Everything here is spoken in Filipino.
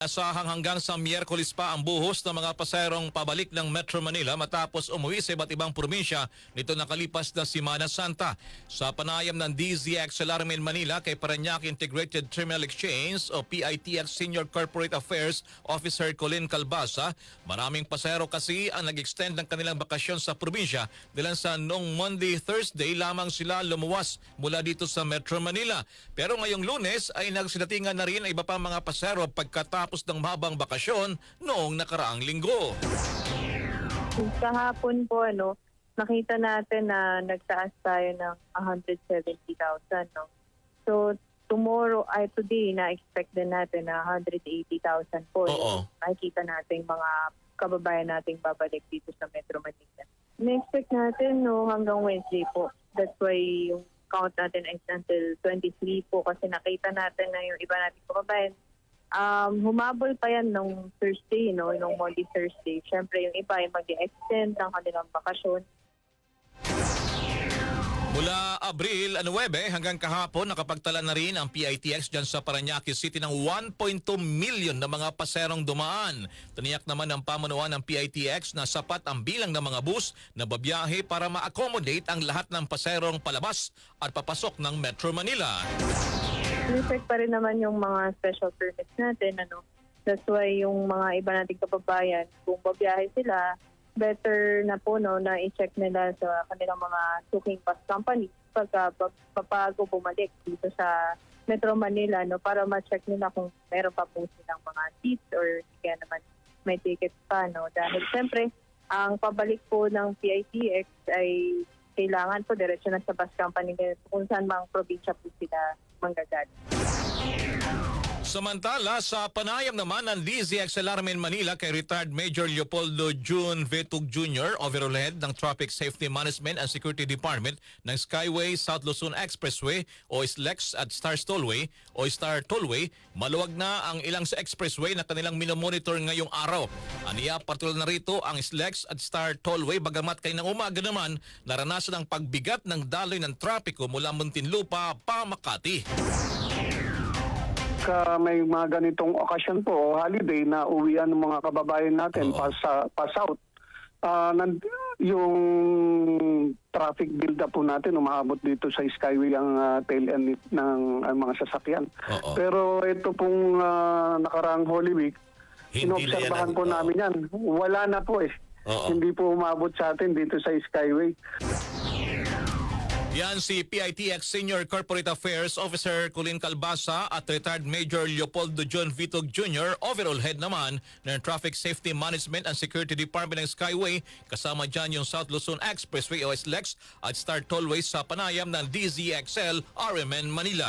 Asahang hanggang sa Miyerkules pa ang buhos ng mga paserong pabalik ng Metro Manila matapos umuwi sa iba't ibang probinsya nito nakalipas na Simana Santa. Sa panayam ng DZX Alarmin Manila kay Parañaque Integrated Terminal Exchange o PITX Senior Corporate Affairs Officer Colin Calbasa, maraming pasero kasi ang nag-extend ng kanilang bakasyon sa probinsya dahil sa noong Monday, Thursday lamang sila lumuwas mula dito sa Metro Manila. Pero ngayong lunes ay nagsidatingan na rin ang iba pang mga pasero pagkatapos ng mahabang bakasyon noong nakaraang linggo. Kahapon po, ano, nakita natin na nagtaas tayo ng 170,000, no? So, tomorrow, ay today, na-expect din natin na 180,000 po. Oo. Nakikita natin mga kababayan nating babalik dito sa Metro Manila. Na-expect natin, no, hanggang Wednesday po. That's why yung count natin is until 23 po kasi nakita natin na yung iba nating kababayan Um, humabol pa yan nung Thursday, no? Nung Monday, Thursday. Siyempre, yung iba ay mag-extend ng kanilang bakasyon. Mula Abril 9 hanggang kahapon nakapagtala na rin ang PITX dyan sa Paranaque City ng 1.2 million na mga paserong dumaan. Taniyak naman ng pamunuan ng PITX na sapat ang bilang ng mga bus na babiyahe para ma-accommodate ang lahat ng paserong palabas at papasok ng Metro Manila. Sinecheck pa rin naman yung mga special permits natin, ano? That's why yung mga iba nating kababayan, kung babiyahe sila, better na po, no, na i-check nila sa kanilang mga booking bus company pagka papago bumalik dito sa Metro Manila, no, para ma-check nila kung meron pa po silang mga seats or kaya naman may tickets pa, no. Dahil siyempre, ang pabalik po ng PITX ay kailangan po diretso na sa bus company kung saan mang probinsya po sila manggagaling. Samantala, sa panayam naman ng DZX Alarmin Manila kay retired Major Leopoldo June Vetug Jr., overall head ng Traffic Safety Management and Security Department ng Skyway South Luzon Expressway o SLEX at Star Tollway o Star Tollway, maluwag na ang ilang sa expressway na kanilang minomonitor ngayong araw. Aniya, partikular na rito ang SLEX at Star Tollway bagamat kayo ng umaga naman naranasan ang pagbigat ng daloy ng trapiko mula Muntinlupa pa Makati. Ka may mga ganitong okasyon po, holiday na uwian ng mga kababayan natin Oo. pa sa pa south. Ah, nan- yung traffic build up po natin umaabot dito sa Skyway ang ah, tail end ng ah, mga sasakyan. Oo. Pero ito pong ah, nakarang Holy Week, Hindi na yan inobserbahan ang- po oo. namin yan. Wala na po eh. Oo. Hindi po umabot sa atin dito sa Skyway. Yan si PITX Senior Corporate Affairs Officer Colin Calbasa at retired Major Leopoldo John Vitog Jr. overall head naman ng Traffic Safety Management and Security Department ng Skyway kasama dyan yung South Luzon Expressway o SLEX at Star Tollway sa panayam ng DZXL RMN Manila.